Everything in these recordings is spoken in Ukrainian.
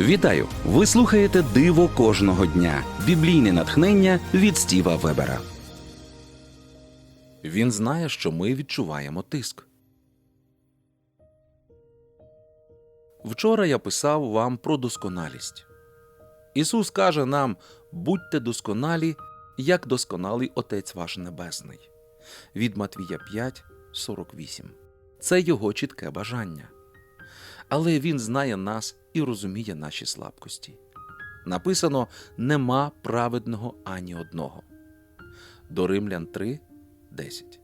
Вітаю! Ви слухаєте Диво кожного дня. Біблійне натхнення від Стіва Вебера. Він знає, що ми відчуваємо тиск. Вчора я писав вам про досконалість. Ісус каже нам: будьте досконалі, як досконалий Отець ваш Небесний. Від Матвія 5, 48. Це його чітке бажання. Але Він знає нас і розуміє наші слабкості. Написано нема праведного ані одного. До Римлян 3, 10.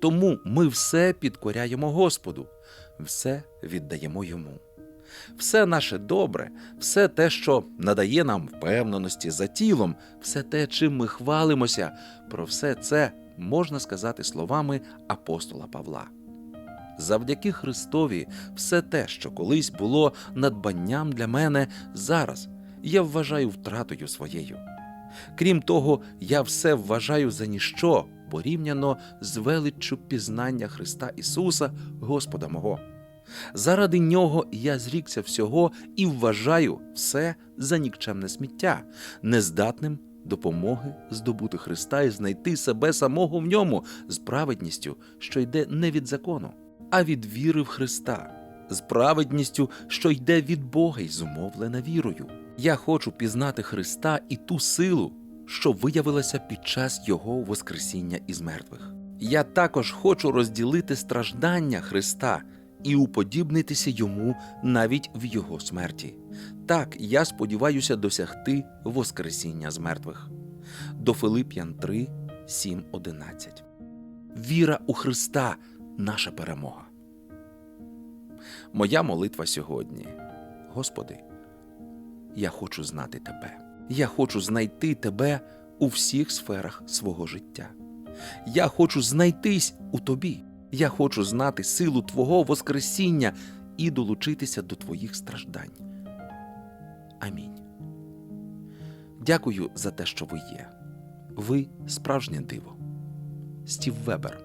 Тому ми все підкоряємо Господу, все віддаємо йому. Все наше добре, все те, що надає нам впевненості за тілом, все те, чим ми хвалимося, про все це можна сказати словами апостола Павла. Завдяки Христові, все те, що колись було надбанням для мене, зараз я вважаю втратою своєю. Крім того, я все вважаю за ніщо, порівняно з величчю пізнання Христа Ісуса, Господа мого. Заради нього я зрікся всього і вважаю все за нікчемне сміття, нездатним допомоги здобути Христа і знайти себе самого в ньому з праведністю, що йде не від закону, а від віри в Христа, з праведністю, що йде від Бога й зумовлена вірою. Я хочу пізнати Христа і ту силу, що виявилася під час Його Воскресіння із мертвих. Я також хочу розділити страждання Христа і уподібнитися йому навіть в Його смерті. Так я сподіваюся досягти Воскресіння з мертвих. До Филип'ян 3, 7, 11. Віра у Христа наша перемога. Моя молитва сьогодні. Господи, я хочу знати Тебе. Я хочу знайти Тебе у всіх сферах свого життя. Я хочу знайтись у Тобі. Я хочу знати силу Твого Воскресіння і долучитися до Твоїх страждань. Амінь. Дякую за те, що ви є. Ви справжнє диво. Стів Вебер.